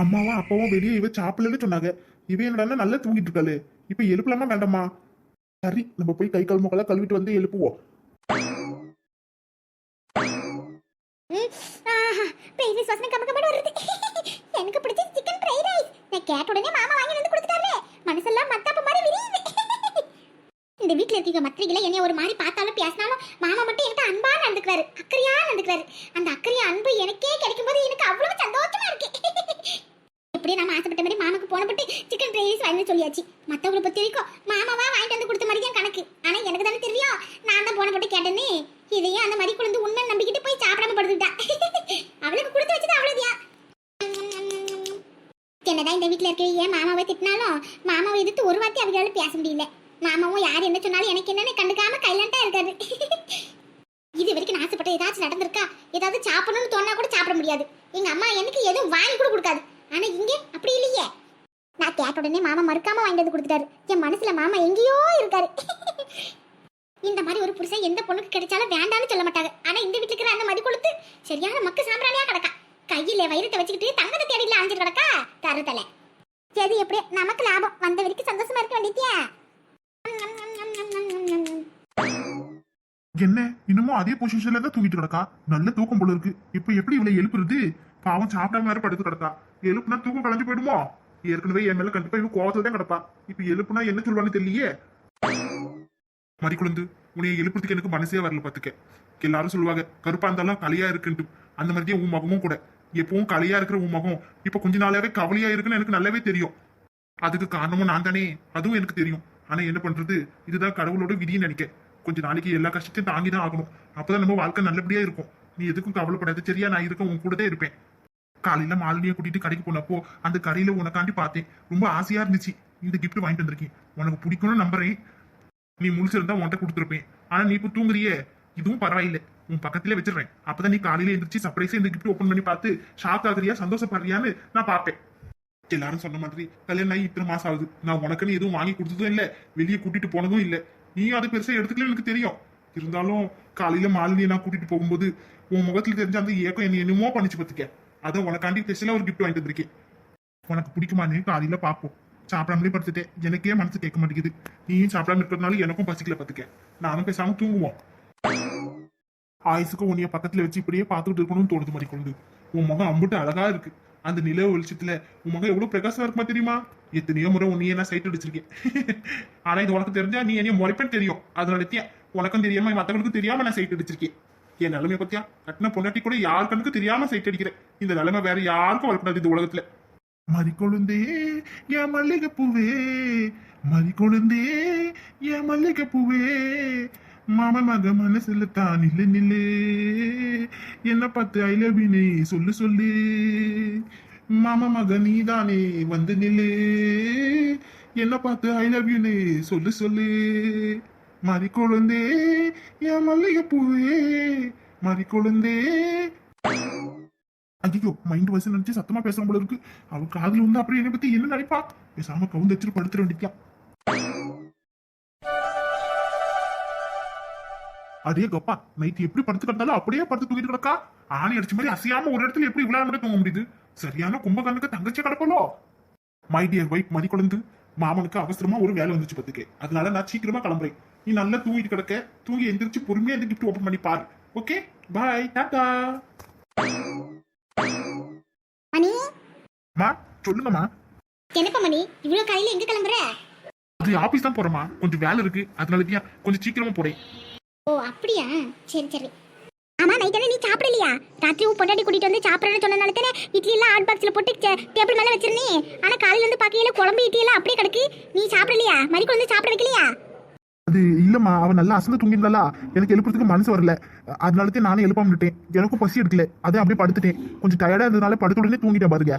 அம்மாவும் அப்பாவும் வெளியே இவ சாப்பிடலன்னு சொன்னாங்க. இவ என்னடா நல்லா தூங்கிட்டு இருக்காளு. இப்ப எழுப்பலாமா வேண்டாமா? சரி நம்ம போய் கை கால் முகலாம் கழுவிட்டு வந்து எழுப்புவோம். பேபி வாசனை கம கமன்னு வருது. எனக்கு பிடிச்ச சிக்கன் ஃப்ரை ரைஸ் நான் கேட்ட உடனே மாமா வாங்கி வந்து கொடுத்துட்டாரு மனசெல்லாம் மத்தாப்பு மாதிரி விரியுது. இந்த வீட்ல இருக்கீங்க மத்திரிகளை என்னைய ஒரு மாதிரி பார்த்தாலும் பேசினாலும் மாமா மட்டும் என்கிட்ட அன்பா நடந்துக்கிறாரு அக்கறையா நடந்துக்கிறாரு அந்த அக்கறையா அன்பு எனக்கே கிடைக்கும் போது எனக்கு அவ்வளவு சந்தோஷமா இருக்கு எப்படியே நம்ம ஆசைப்பட்ட மாதிரி மாமாக்கு போனப்பட்டு சிக்கன் ஃப்ரை ரைஸ் வாங்கி சொல்லியாச்சு. மற்றவங்களை பொறுத்த வரைக்கும் மாமாவா வாங்கிட்டு வந்து கொடுத்த மாதிரி தான் கணக்கு. ஆனா எனக்கு தானே தெரியும். நான் தான் போனப்பட்டு கேட்டேன்னு இதையும் அந்த மாதிரி குழந்தை உண்மை நம்பிக்கிட்டு போய் சாப்பிடாம படுத்துட்டா. அவளுக்கு கொடுத்து வச்சது அவ்வளோதியா என்னதான் இந்த வீட்ல இருக்க ஏன் மாமாவை திட்டினாலும் மாமாவை எதிர்த்து ஒரு வார்த்தை அவங்களால பேச முடியல. மாமாவும் யார் என்ன சொன்னாலும் எனக்கு என்னன்னு கண்டுக்காம கைலண்டா இருக்காரு. இது வரைக்கும் நான் ஆசைப்பட்ட ஏதாச்சும் நடந்திருக்கா? ஏதாவது சாப்பிடணும்னு தோணா கூட சாப்பிட முடியாது. எங்க அம்மா எனக்கு எதுவும் வாங்கி கூட கொடுக்காது. ஆனா இங்க அப்படி இல்லையே. நான் கேட்ட உடனே மாமா மறுக்காம வாங்கிட்டு வந்து கொடுத்துட்டாரு. என் மனசுல மாமா எங்கேயோ இருக்காரு. இந்த மாதிரி ஒரு புருஷன் எந்த பொண்ணுக்கு கிடைச்சாலும் வேண்டாம்னு சொல்ல மாட்டாங்க. ஆனா இந்த வீட்டுல இருக்கிற அந்த மதி கொடுத்து சரியான மக்கு சாம்பிராணியா கிடக்கா. கையில வயிறத்தை வச்சுக்கிட்டு தங்கத்தை தேடில அழிஞ்சு கிடக்கா. தருதல சரி எப்படி நமக்கு லாபம். வந்த வரைக்கும் சந்தோஷமா இருக்க வேண்டியதியா என்ன? இன்னமும் அதே பொசிஷன்ல தான் தூங்கிட்டு கிடக்கா? நல்ல தூக்கம் போல இருக்கு. இப்ப எப்படி இவளை எழுப்புறது? பாவம் சாப்பிடாம வேற படுத்து கிடக்கா. எழுப்புனா தூக்கம் கலைஞ்சு போயிடுமோ? ஏற்கனவே என் மேல கண்டிப்பா இவன் கோவத்துல தான் கிடப்பா. இப்ப எழுப்புனா என்ன சொல்லுவான்னு தெரியலையே? மறிக்குழந்து உன்னை எழுப்புறதுக்கு எனக்கு மனசே வரல பாத்துக்க. எல்லாரும் சொல்லுவாங்க கருப்பா இருந்தாலும் கலையா இருக்குன்ட்டு. அந்த மாதிரி உன் மகமும் கூட. எப்பவும் கலையா இருக்கிற உன் மகம் இப்ப கொஞ்ச நாளாவே கவலையா இருக்குன்னு எனக்கு நல்லாவே தெரியும். அதுக்கு காரணமும் நான் தானே. அதுவும் எனக்கு தெரியும். ஆனா என்ன பண்றது? இதுதான் கடவுளோட விதின்னு நினைக்க. கொஞ்ச நாளைக்கு எல்லா கஷ்டத்தையும் தாங்கி தான் ஆகணும். அப்பதான் நம்ம வாழ்க்கை நல்லபடியா இருக்கும். நீ எதுக்கும் கவலைப்படாது. சரியா நான் இருக்க உன் கூட தான் இருப்பேன். காலையில மாலினியை கூட்டிட்டு கடைக்கு போனப்போ அந்த கடையில உனக்காண்டி பார்த்தேன். ரொம்ப ஆசையா இருந்துச்சு. இந்த கிஃப்ட் வாங்கிட்டு வந்திருக்கேன். உனக்கு பிடிக்கும்னு நம்புறேன். நீ முழிச்சிருந்தா உன்கிட்ட கொடுத்துருப்பேன். ஆனா நீ இப்போ தூங்குறியே. இதுவும் பரவாயில்ல. உன் பக்கத்துல வச்சிருவேன் அப்பதான் நீ காலையில எந்திரிச்சு சர்ப்ரைஸா இந்த கிஃப்ட் ஓப்பன் பண்ணி பார்த்து ஷாக் ஆகுறியா சந்தோஷப்படுறியான்னு நான் பார்ப்பேன். எல்லாரும் சொன்ன மாதிரி கல்யாணம் ஆகி இத்தனை மாசம் ஆகுது. நான் உனக்குன்னு எதுவும் வாங்கி கொடுத்ததும் இல்ல. வெளியே கூட்டிட்டு போனதும் இல்ல. நீயும் அது பெருசா எடுத்துக்கல எனக்கு தெரியும். இருந்தாலும் காலையில மாலினியை நான் கூட்டிட்டு போகும்போது உன் முகத்துல தெரிஞ்ச அந்த ஏக்கம் என்ன என்னமோ பண்ணிச்சு பத்துக்க அதை உனக்காண்டி ஸ்பெஷலா ஒரு கிஃப்ட் வாங்கிட்டு வந்திருக்கேன். உனக்கு பிடிக்குமான்னு காலையில பார்ப்போம். சாப்பிடாமலே படுத்துட்டேன். எனக்கே மனசு கேட்க மாட்டேங்குது. நீயும் சாப்பிடாம இருக்கிறதுனால எனக்கும் பசிக்கல பத்துக்க நானும் பேசாம தூங்குவோம். ஆயுசுக்கு உன்னைய பக்கத்துல வச்சு இப்படியே பார்த்துக்கிட்டு இருக்கணும்னு தோணுது மாதிரி கொண்டு உன் முகம் அம்புட்டு அழகா இருக்கு. அந்த நில வெளிச்சத்துல உன் மகன் எவ்வளவு பிரகாசமா இருக்குமா தெரியுமா? எத்தனையோ முறை உன்னையே நான் சைட் அடிச்சிருக்கேன். ஆனா இது உனக்கு தெரிஞ்சா நீ என்னைய முறைப்பேன்னு தெரியும். அதனால தியா உனக்கும் தெரியாம மத்தவங்களுக்கும் தெரியாம நான் சைட் அடிச்சிருக்கேன். என் நிலைமை பத்தியா? கட்டின பொண்டாட்டி கூட யார் கண்ணுக்கு தெரியாம சைட் அடிக்கிறேன் இந்த நிலைமை வேற யாருக்கும் வரக்கூடாது இந்த உலகத்துல. மறிக்கொழுந்தே என் மல்லிகை பூவே மறிக்கொழுந்தே என் மல்லிகை பூவே மாம மக மனசுல தான் நில்லு. நில்லு என்ன பார்த்து ஐ லவ் சொல்லு சொல்லு. மாம மக நீதானே வந்து நில்லு. என்ன பார்த்து ஐ லவ் யூனே சொல்லு சொல்லு. மறி குழந்தே என் மல்லிகை பூவே மறி கொழுந்தே. ஐயோ மைண்ட் வயசு நினைச்சு சத்தமா பேசுற போல இருக்கு. அவ காதுல வந்து அப்புறம் என்னை பத்தி என்ன நினைப்பா? பேசாம கவுந்து வச்சுட்டு படுத்துட வேண்டியா அடே கப்பா நைட் எப்படி படுத்து கிடந்தாலும் அப்படியே படுத்து தூங்கிட்டு கிடக்கா? ஆணி அடிச்ச மாதிரி அசையாம ஒரு இடத்துல எப்படி இவ்வளவு நேரம் தூங்க முடியுது? சரியான கும்பகர்ணுக்கு தங்கச்சி கிடப்பலோ? மை டியர் ஒய்ஃப் மதி குழந்து மாமனுக்கு அவசரமா ஒரு வேலை வந்துச்சு பத்துக்கு. அதனால நான் சீக்கிரமா கிளம்புறேன். நீ நல்லா தூங்கிட்டு கிடக்க. தூங்கி எந்திரிச்சு பொறுமையா இந்த கிஃப்ட் ஓபன் பண்ணி பாரு. ஓகே பாய் டாடா மணி? மா சொல்லுங்கம்மா. என்னப்பா மணி? இவ்வளவு காலையில எங்க கிளம்புற? அது ஆபீஸ் தான் போறேம்மா. கொஞ்சம் வேலை இருக்கு. அதனால தான் கொஞ்சம் சீக்கிரமா போறேன். ஓ அப்படியா? சரி சரி. ஆமா நைட் நீ சாப்பிடலையா? ராத்திரி உன் பொண்டாட்டி கூட்டிட்டு வந்து சாப்பிடறேன்னு சொன்னனால தானே இட்லி எல்லாம் ஹாட் பாக்ஸ்ல போட்டு டேபிள் மேல வச்சிருந்தே. ஆனா காலையில இருந்து பாக்கையில குழம்பு இட்லி எல்லாம் அப்படியே கிடக்கு. நீ சாப்பிடலையா? மணி கொண்டு சாப்பிட வைக்கலையா? அது இல்லம்மா அவன் நல்லா அசந்து தூங்கிருந்தாளா எனக்கு எழுப்புறதுக்கு மனசு வரல. அதனால தான் நானே எழுப்பாம விட்டேன் எனக்கும் பசி எடுக்கல. அதே அப்படியே படுத்துட்டேன். கொஞ்சம் டயர்டா இருந்ததுனால படுத்த உடனே தூங்கிட்டேன் பாருங்க.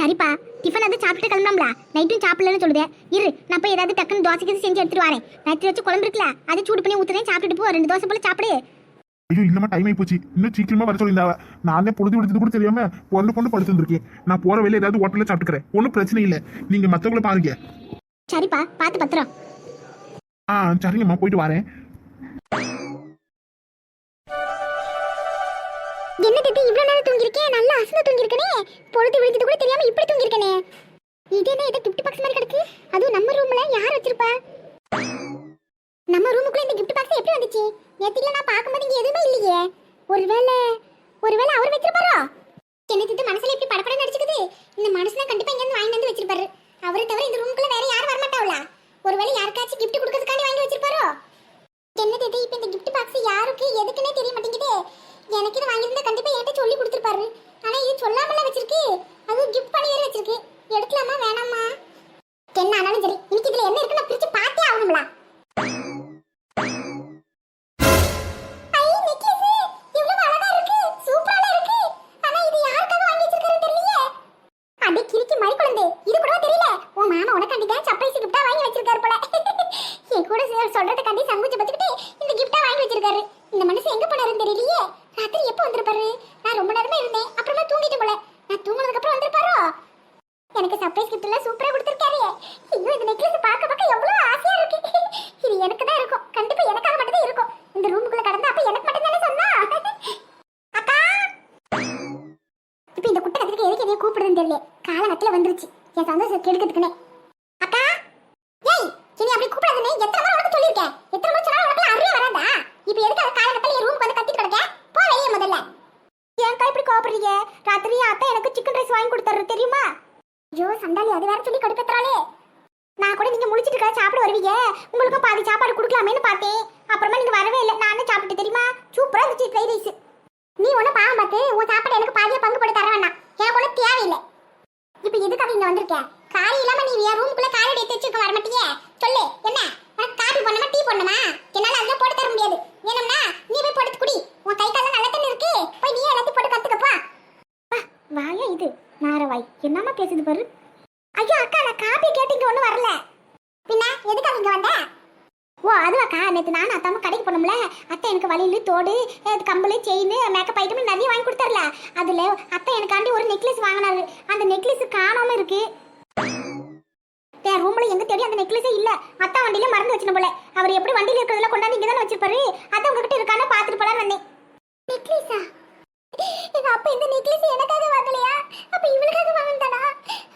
சரிப்பா டிஃபன் வந்து சாப்பிட்டு கிளம்பலாம்ல நைட்டும் சாப்பிடலன்னு சொல்லுதே. இரு நான் போய் ஏதாவது டக்குன்னு தோசை கீசை செஞ்சு எடுத்துட்டு வரேன். நைட்டு வச்சு குழம்பு இருக்குல்ல அதை சூடு பண்ணி ஊத்துறேன் சாப்பிட்டுட்டு போ. ரெண்டு தோசை போல சாப்பிடு. ஐயோ இல்லம்மா டைம் ஆகி போச்சு இன்னும் சீக்கிரமா வர சொல்லியிருந்தாவ நானே பொழுது விடுத்தது கூட தெரியாம பொண்ணு பொண்ணு படுத்துருக்கேன் நான் போற வேலை ஏதாவது ஹோட்டல்ல சாப்பிட்டுக்கிறேன். ஒன்றும் பிரச்சனை இல்லை. நீங்க மத்தவங்கள பாருங்க. சரிப்பா பார்த்து பத்திரம். ஆ சரிங்கம்மா. போயிட்டு வரேன். தூங்கிருக்கேன் தூங்கிருக்கனே பொழுது விழுந்தது கூட தெரியாம இப்படி தூங்கிருக்கனே இது என்ன இது கிஃப்ட் பாக்ஸ் மாதிரி கிடக்கு? அதுவும் நம்ம ரூம்ல யார் வச்சிருப்பா? நம்ம ரூமுக்குள்ள இந்த கிஃப்ட் பாக்ஸ் எப்படி வந்துச்சு? நேத்துல நான் பாக்கும்போது இங்க எதுவுமே இல்லையே. ஒருவேளை ஒருவேளை அவர் வச்சிருப்பாரோ? எனக்கு இது மனசுல இப்படி படப்பட நடிச்சுக்குது? இந்த மனுஷனை கண்டிப்பா இங்க வாங்கி வந்து வச்சிருப்பாரு. அவரை தவிர இந்த ரூமுக்குள்ள வேற யாரும் வரமாட்டாவளா ஒருவேளை யாருக்காச்சும் கிஃப்ட் கொடுக்கறதுக்காண்டி வாங்கி வச்சிருப்பாரோ? என்னது இது இப்ப இந்த கிஃப்ட் பாக்ஸ் யாருக்கு எதுக்குன்னே தெரிய மாட்டேங்குது. எனக்கு இது வாங்கியிருந்தா கண்டிப்பா எனக்கு சர்ப்ரைஸ் கிஃப்ட் எல்லாம் சூப்பரா கொடுத்திருக்காரு ஐயோ இந்த நெக்லஸ் பார்க்க பார்க்க எவ்வளவு ஆசையா இருக்கு. இது எனக்கு தான் இருக்கும். கண்டிப்பா எனக்காக மட்டும் தான் இருக்கும். இந்த ரூமுக்குள்ள கடந்தா அப்ப எனக்கு மட்டும் தானே சொன்னா? அக்கா! இப்போ இந்த குட்டை கத்துக்கு எதுக்கு எதையும் கூப்பிடுதுன்னு தெரியல. காலகத்துல வந்துருச்சு. என் சந்தோஷம் கெடுக்கிறதுக்குனே அக்கா! ஏய் இனி அப்படி கூப்பிடாதுன்னு எத்தனை முறை உனக்கு சொல்லியிருக்கேன்? எத்தனை முறை சொன்னாலும் உனக்கு அறிவே வராதா? இப்போ எதுக்கு அந்த காலகட்டத்தில் என் ரூமுக்கு வந்து கத்திட்டு கிடக்க? போ வெளியே முதல்ல. ஏன்க்கா இப்படி கோபப்படுறீங்க ராத்திரி அத்தை எனக்கு சிக்கன் ரைஸ் வாங்கி கொடுத்தாரு தெரியுமா? ஐயோ சண்டாளி அது வேற சொல்லி கடுப்பேத்துறாளே. நான் கூட நீங்க முழிச்சிட்டு இருக்கா சாப்பிட வருவீங்க. உங்களுக்கு பாதி சாப்பாடு கொடுக்கலாமேன்னு பார்த்தேன். அப்புறமா நீங்க வரவே இல்லை. நானே சாப்பிட்டு தெரியுமா? சூப்பரா இருந்துச்சு ஃப்ரைட் ரைஸ் நீ ஒன்றும் பாவம் பார்த்து உன் சாப்பாடு எனக்கு பாதியா பங்கு போட்டு தர வேண்டாம். எனக்கு ஒன்றும் தேவையில்லை. இப்போ எதுக்காக இங்க வந்திருக்கேன் காரி இல்லாம நீ என் ரூமுக்குள்ள காரி எடுத்து வச்சிருக்க வர மாட்டீங்க சொல்லு என்ன? எனக்கு காபி பண்ணுமா டீ பண்ணணுமா என்னால அதெல்லாம் போட்டு தர முடியாது வேணும்னா நீ போய் போட்டு குடி உன் கை காலம் நல்ல தண்ணி இருக்கு போய் நீ எல்லாத்தையும் போட்டு கத்துக்கப்பா வாயா இது நாரவாய் என்னம்மா பேசுது பாரு ஐயோ அக்கா நான் காப்பி கேட்டீங்க ஒன்றும் வரல பின்ன எதுக்காக இங்க வந்த ஓ அதுவாக்கா நேற்று நானும் அத்தாம கடைக்கு போனோம்ல அத்தை எனக்கு வழியில் தோடு அஹ் செயின் மேக்கப் ஐட்டம் நிறைய வாங்கி கொடுத்தாருல. அதுல அத்தை எனக்காண்டி ஒரு நெக்லஸ் வாங்கினாரு. அந்த நெக்லஸ் காணாமல் இருக்கு. என் ரூம்ல எங்க தேடி அந்த நெக்லஸே இல்ல. அத்தா வண்டியில மறந்து வச்சின போல. அவர் எப்படி வண்டியில இருக்கிறதுல கொண்டாந்து இங்க தானே வச்சிருப்பாரு? அத்தை உங்ககிட்ட இருக்கான்னு பாத்துட்டு போலான்னு வந்தேன். நெக்லஸா எங்க அப்பா இந்த நெக்லஸ் எனக்காக வாங்கலையா அப்ப இவளுக்காக வாங்கினானா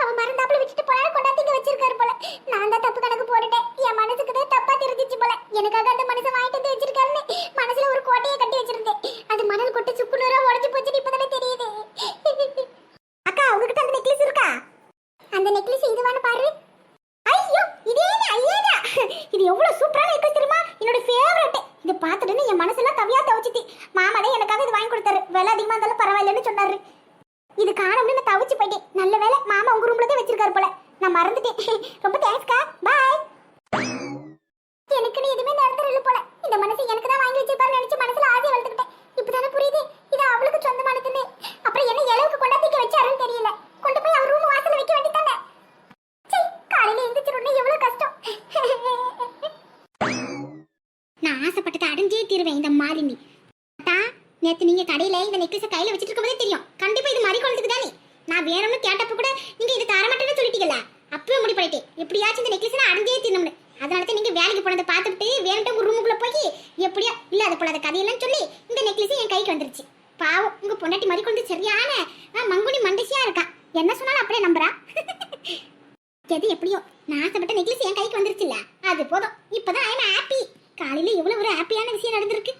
அவ மறந்தாப்புல விட்டுட்டு போனா கொண்டாந்து இங்க வச்சிருக்காரு போல நான் தான் தப்பு கணக்கு போட்டுட்டேன் என் மனசுக்கு தான் தப்பா தெரிஞ்சிச்சு போல எனக்காக அந்த மனுஷன் வாங்கிட்டு வந்து வச்சிருக்காருன்னு மனசுல ஒரு கோட்டையை கட்டி வச்சிருந்தேன் அது மணல் கொட்டு சுக்குநூறா உடஞ்சு போச்சுன்னு இப்பதானே தெரியுது அக்கா உங்ககிட்ட அந்த நெக்லஸ் இருக்கா அந்த நெக்லஸ் இதுவான பாரு ஐயோ இதே ஐயேடா இது எவ்வளவு சூப்பரான நெக்லஸ் தெரியுமா என்னோட ஃபேவரட் இதை பார்த்துட்டு என் மனசெல்லாம் தவியா தவிச்சிட்டு மாமா தான் எனக்காக இது வாங்கி கொடுத்தாரு விலை அதிகமா இருந்தாலும் பரவாயில்லன்னு சொன்னாரு. இது காணும்னு நான் தவிச்சு போயிட்டேன். நல்ல வேலை மாமா உங்க ரூம்ல தான் வச்சிருக்காரு போல. நான் மறந்துட்டேன். ரொம்ப தேங்க்ஸ்க்கா பாய் எனக்குன்னு எதுவுமே நடந்துடல போல. இந்த மனசு எனக்கு தான் வாங்கி வச்சிருப்பாரு நினைச்சு மனசுல ஆசை வளர்த்துக்கிட்டேன். இப்பதானே புரியுது? இது அவளுக்கு சொந்தமானதுன்னு. அப்புறம் என்ன அளவுக்கு கொண்டாத்திக்க வச்சாருன்னு தெரியல. கொண்டு போய் அவர் ரூம் வாசல்ல வைக்க வேண்டியதானே சீ, காலையில எந்திரிச்சிருந்தே எவ்வளவு கஷ்டம். நான் ஆசைப்பட்டதை அடைஞ்சே தீருவேன் இந்த மாலினி நேத்து நீங்க கடையில இந்த நெக்லஸை கையில வச்சிட்டு இருக்கும்போதே தெரியும். கண்டிப்பா இது மாதிரி கொண்டதுக்கு தானே? நான் வேணும்னு கேட்டப்ப கூட நீங்க இது தரமாட்டேன்னு சொல்லிட்டீங்கல்ல? அப்பவே முடி பண்ணிட்டேன் எப்படியாச்சும் இந்த நெக்லஸ் நான் அடைஞ்சே தீரணும்னு அதனால தான் நீங்க வேலைக்கு போனதை பார்த்துட்டு வேணுட்டு ஒரு ரூமுக்குள்ள போய் எப்படியோ இல்லாத போலாத கதையெல்லாம் சொல்லி இந்த நெக்லஸ் என் கைக்கு வந்துருச்சு. பாவம் உங்க பொண்டாட்டி மாதிரி கொண்டு சரியான ஆ, மங்குனி மண்டசியா இருக்கா? என்ன சொன்னாலும் அப்படியே நம்புறா. எது எப்படியோ நான் ஆசைப்பட்ட நெக்லஸ் என் கைக்கு வந்துருச்சுல்ல? அது போதும். இப்பதான் ஐம் ஹாப்பி காலையில இவ்வளவு ஒரு ஹாப்பியான விஷயம் நடந்திருக்கு.